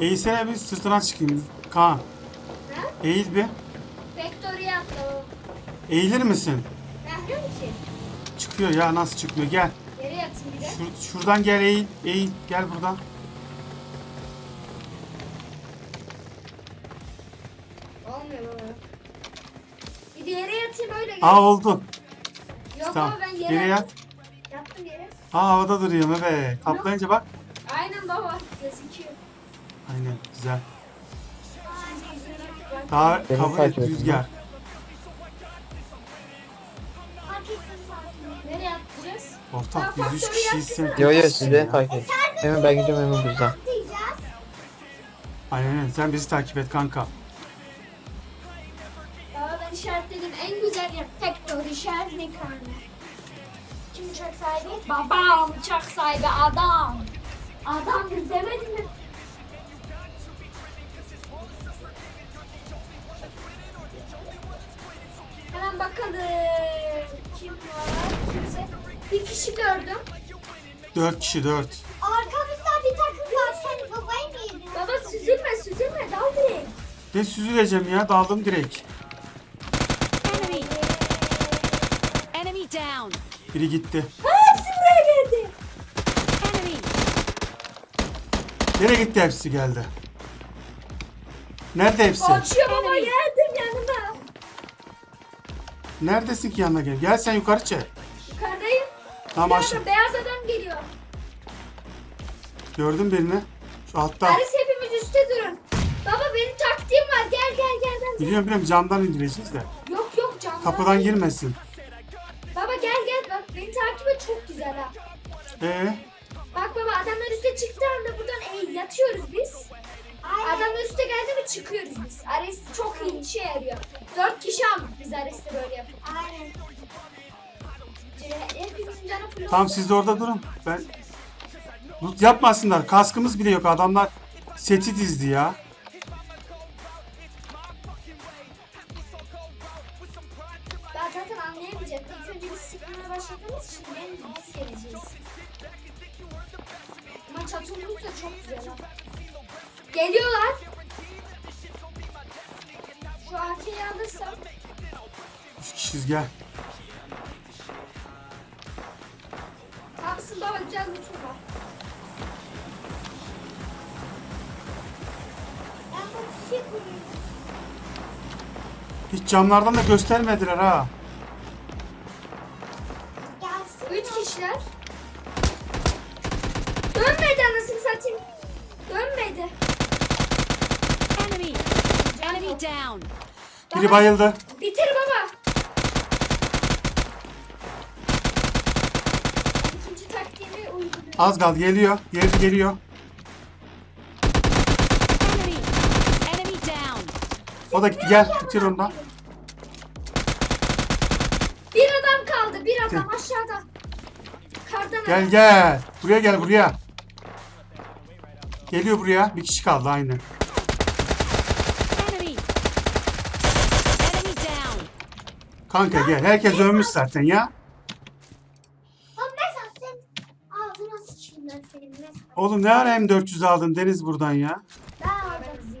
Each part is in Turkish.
Eğilsene bir sırtına çıkayım. Kaan. Ha? Eğil bir. Factory'e atla. Eğilir misin? Behre misin? Çıkıyor ya nasıl çıkmıyor gel. Yere yatayım bir de. Şur- şuradan gel eğil. Eğil. Gel buradan. Olmuyor baba. Bir de yere yatayım öyle gel. Aa oldu. Yok Tamam. baba ben yere Yere yat. Yattım yere. Aa havada duruyorum evet. Kaplayınca bak. Aynen baba gözüküyor. Aynen güzel. Daha Beni kabul et takip edin. rüzgar. Nereye? Ortak biz üç faktörü kişiyiz sen. Yo yo siz beni takip edin. Hemen ben gidiyorum hemen buradan. Aynen aynen. sen bizi takip et kanka. Baba ben işaretledim en güzel yer Factory işaret ne karnı? Kim uçak sahibi? Babam uçak sahibi adam. Adam biz demedin mi? Hemen bakalım. Kim var? Kimse. Bir kişi gördüm. Dört kişi dört. Arkamızda bir takım var. Sen babayı mı yedin? Baba süzülme süzülme dal direkt. Ne süzüleceğim ya daldım direkt. Enemy! Enemy down! Biri gitti. Ha, hepsi buraya geldi. Enemy! Nereye gitti hepsi geldi. Nerede hepsi? Kaçıyor baba yanıma. Neredesin ki yanına gel. Gel sen yukarı çek. Yukarıdayım. Tamam adam, beyaz adam geliyor. Gördün birini. Şu altta. Paris hepimiz üstte durun. Baba benim taktiğim var. Gel gel gel. gel. Biliyorum biliyorum camdan indireceğiz de. Yok yok camdan. Kapıdan değil. girmesin. Baba gel gel bak beni takip et çok güzel ha. Ee, Bak baba adamlar üste çıktığı anda buradan eğil yatıyoruz biz. Adamlar üste geldi mi çıkıyoruz biz. Ares çok iyi işe yarıyor. Dört kişi aldık biz Ares'te böyle yapıp. Aynen. Hepimizin canı full tamam olsun. siz de orada durun. Ben Loot yapmasınlar. Kaskımız bile yok. Adamlar seti dizdi ya. Ben zaten anlayamayacak. İlk önce biz sıkmaya başladığımız için en biz geleceğiz. Ama çatımız da çok güzel ha. Geliyorlar. Şu AK'yi alırsam. Üç kişiyiz gel. Var. Ben bu kuruyorum. Hiç camlardan da göstermediler ha. Biri bayıldı. Bitir baba. İkinci taktiğimi uyguluyorum. Az kaldı. Geliyor. Geri geliyor. Enemy! Enemy down! O da gitti. Gel. Bitir onu da. Bir adam kaldı. Bir adam aşağıda. Kardan Gel adam. gel. Buraya gel buraya. Geliyor buraya. Bir kişi kaldı aynı. Enemy! Enemy down! Kanka gel. Herkes ölmüş zaten ya. Ağzına sıçayım ben senin. Oğlum ne ara M400 aldın Deniz buradan ya? ben alacağım.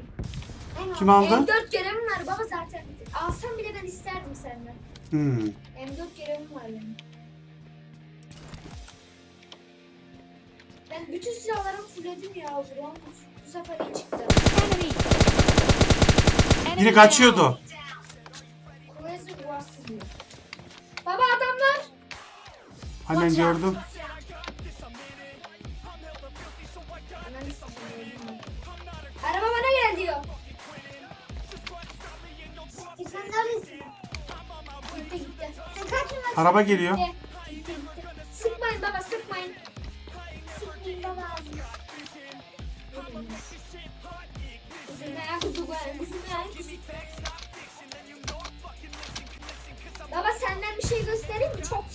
Ben Kim aldı? M4 görevim var baba zaten. Alsam bile ben isterdim senden. Hmm. M4 görevim var benim. Ben bütün silahlarımı fullledim ya. Vuran bu sefer iyi çıktı. Biri kaçıyordu. Diyor. Baba adamlar. Hemen gördüm. Araba bana gel diyor. Sen neredesin? Gitti gitti. Sen kaç? Araba geliyor. Gitti.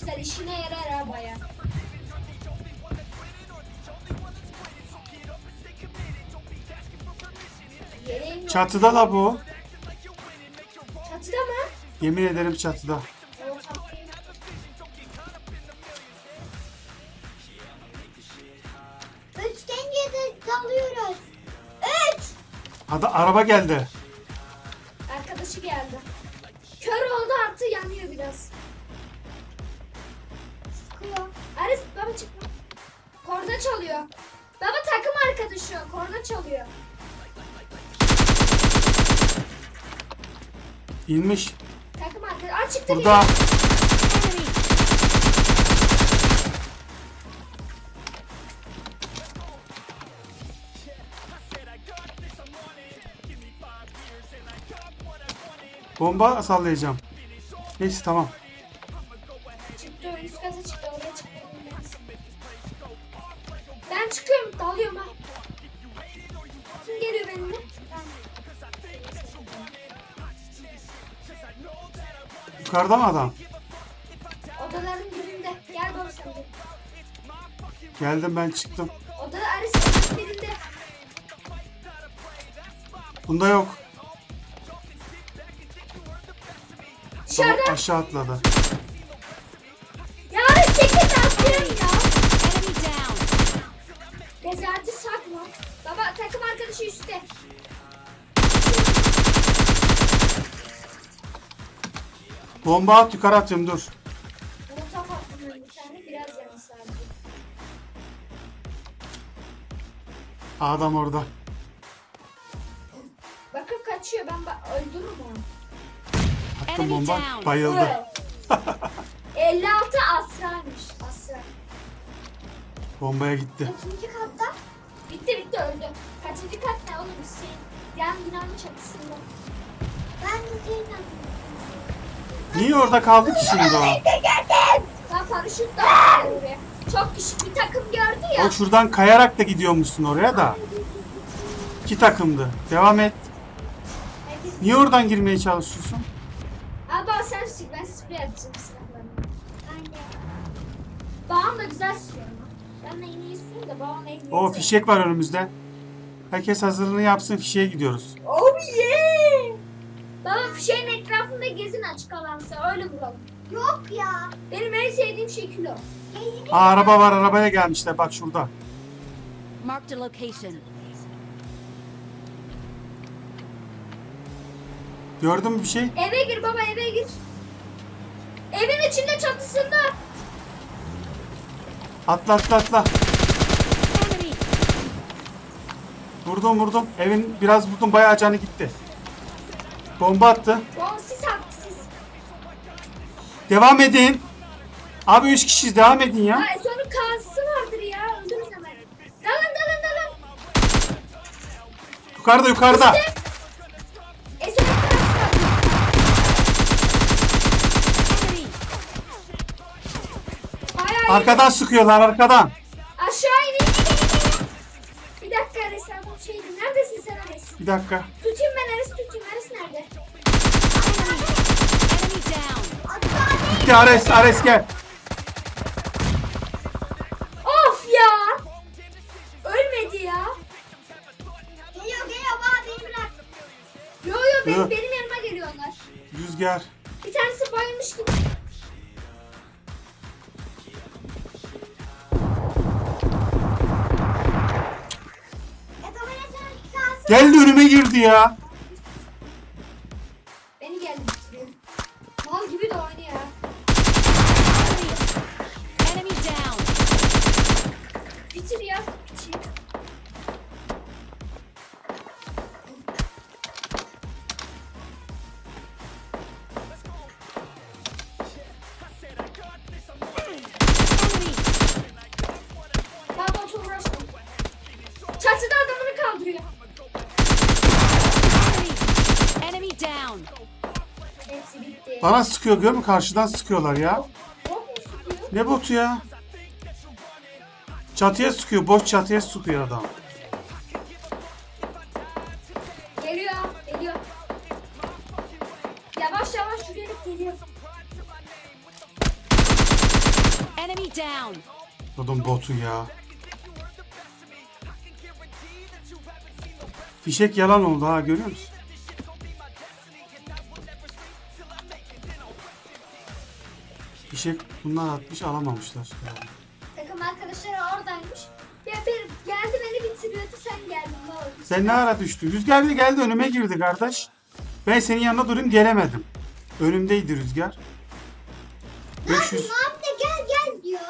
Güzel işine yarar ha baya. Yere iniyor. Çatıda la bu. Çatıda mı? Yemin ederim çatıda. O çatıda. Üçgen de dalıyoruz. Üç. Ada, araba geldi. Arkadaşı geldi. Kör oldu artı yanıyor biraz. Korna çalıyor. Baba takım arkadaşı korna çalıyor. İnmiş. Takım arkadaşı. Aa çıktı Burada. Enemy. Bomba sallayacağım. Neyse tamam. Yukarıda mı adam? Odaların birinde. Gel de. Geldim ben çıktım. Odada Ares birinde. Bunda yok. Tamam, Dışarıda. aşağı atladı. Ya çekil de atıyorum ya. Nezareti sakma. Baba takım arkadaşı üstte. Bomba at yukarı atıyorum dur. Molotof attım ben bir tane. Biraz yanı sadece. Adam orada. Bakıp kaçıyor. Ben ba- öldürürüm onu. Attım Enemy bomba down. bayıldı. 56 Asra'ymış. Asra. Bombaya gitti. İkinci katta. Bitti bitti öldü. Kaçıncı kat ne oğlum Hüseyin? Yan binanın çatısında. Ben de adını. Niye orada kaldı ki şimdi o? Ben paraşütle oraya. Çok kişi bir takım gördü ya. O şuradan kayarak da gidiyormuşsun oraya da. İki takımdı. Devam et. Niye oradan girmeye çalışıyorsun? Abi sen sür. Ben sprey atacağım silahlarına. De. Babam da güzel sürüyor ama. Ben de en iyi sürüyorum da babam en iyi O fişek var önümüzde. Herkes hazırlığını yapsın fişeğe gidiyoruz. Oh yeah! Baba fişeğin etrafında gezin açık alansa öyle vuralım. Yok ya. Benim en sevdiğim şekil o. Aa, araba var arabaya gelmişler bak şurada. Marked a location. Gördün mü bir şey? Eve gir baba eve gir. Evin içinde çatısında. Atla atla atla. Vurdum vurdum. Evin biraz vurdum bayağı canı gitti. Bomba attı. Siz siz. Devam edin. Abi 3 kişiyiz devam edin ya. Ha, sonra kazısı vardır ya. Öldürürüz hemen. Dalın dalın dalın. Yukarıda yukarıda. E sonra kazısı vardır. Arkadan sıkıyorlar arkadan. Aşağı inin. Bir dakika Ares bu şeydi. Neredesin sen Ares? Bir dakika. Tutayım Gitti Ares Ares gel. Of ya. Ölmedi ya. geliyor geliyor bana beni bırak. Yo yo benim, Yok. benim yanıma geliyorlar. Rüzgar. Bir tanesi bayılmış gibi. Kalsın. Geldi önüme girdi ya. Beni geldi. Mal gibi de oynuyor. Enemy down. Bitir ya. Bitir. Çatıda adamını kaldırıyor. Enemy. Down. Hepsi bitti. Bana sıkıyor görüyor musun? Karşıdan sıkıyorlar ya. Ne botu ya? Çatıya sıkıyor. Boş çatıya sıkıyor adam. Geliyor. Geliyor. Yavaş yavaş yürüyerek geliyor. Enemy down. Adam botu ya. Fişek yalan oldu ha görüyor musun? Fişek bunlar atmış alamamışlar. Takım sen ne ne ara düştün? Rüzgar bir geldi önüme girdi kardeş. Ben senin yanına durayım gelemedim. Önümdeydi Rüzgar. 500. Abi de gel gel diyor.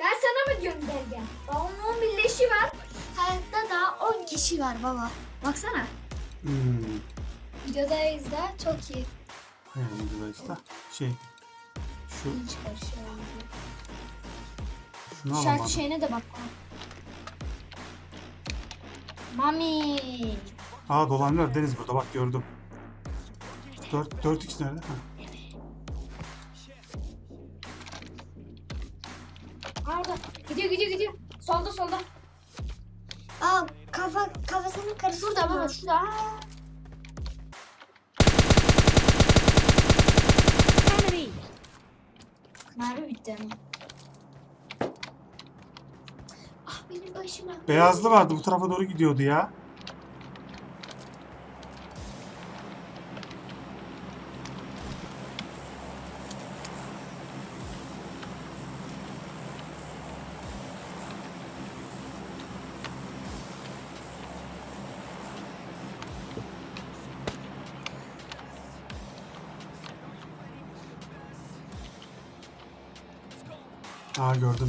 Ben sana mı diyorum gel gel. Daha onun 11 leşi var. Hayatta daha 10 kişi var baba. Baksana. Hmm. Videodayız da çok iyi. Yani işte şey. Şu, şöyle. şunu Şarkı alamadım. şeyine de bak. Mami. Aa dolanıyor Deniz burada bak gördüm. 4 4 x nerede? Ha. Aa, Orada. Gidiyor gidiyor gidiyor. Solda solda. Aa kafa kafasını karıştırma. Şurada baba şurada. Aa. Enemy. Mermi bitti ama. Ah benim başıma. Beyazlı vardı bu tarafa doğru gidiyordu ya. Aa gördüm.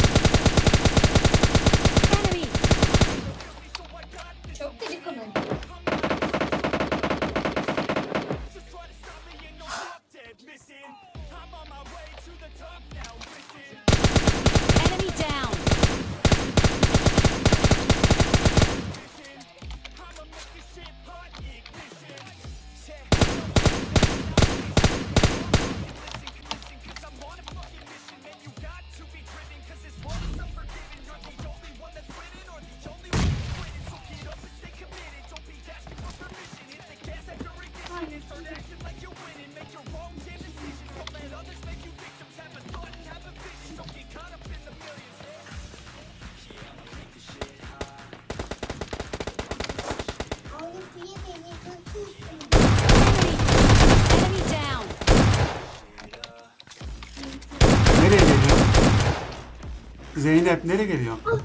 Zeynep nereye geliyor? Vurun.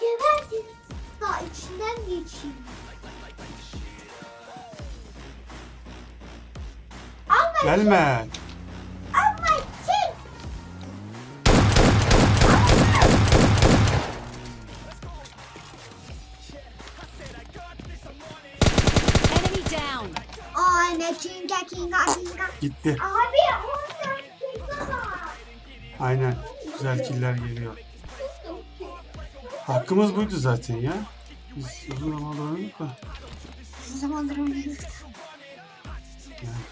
Gebertin. Daha içinden geçeyim. Gelme. Ama çek. Enemy down. Aa ne kinga kinga kinga. Gitti. Abi killer geliyor. Hakkımız buydu zaten ya. Biz uzun zamandır oynadık da. Ne zamandır oynuyoruz. Yani.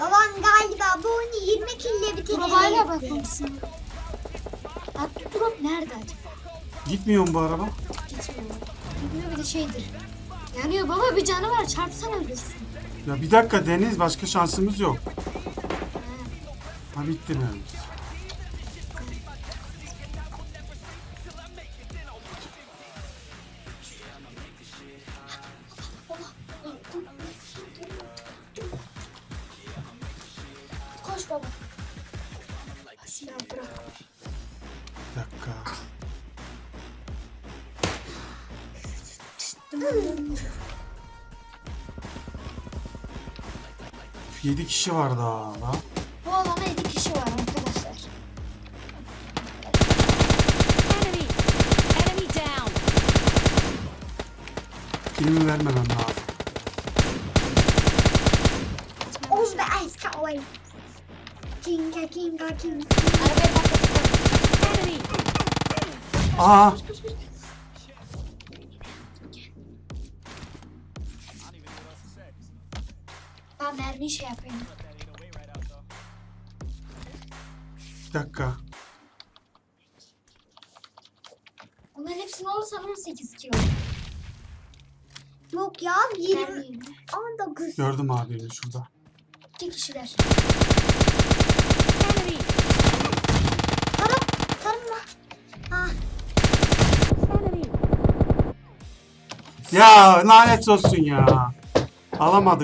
Babam galiba bu oyunu 20 kille bitirecek. Drop'a bakmışsın. Hatta drop nerede acaba? Gitmiyor mu bu araba? Gitmiyor. Gitmiyor bir de şeydir. Yanıyor baba bir canı var çarpsan ölürsün. Ya bir dakika Deniz başka şansımız yok. Ha bitti mi? Koş baba. Silah bırak. Bir dakika. Yedi kişi var daha. la. Bu alana 7 kişi var arkadaşlar. Enemy. Enemy down. Kilimi vermemem lazım. Kinga kinga. Arabayı patlatalım. Enemy. Aa! Ben mermi şey yapayım. Bir dakika. Bunların hepsini olursa 18 kilo. Yok ya 20 Mermi. 19. Gördüm abimi şurada. 2 kişiler. Ya lanet olsun ya. Alamadık.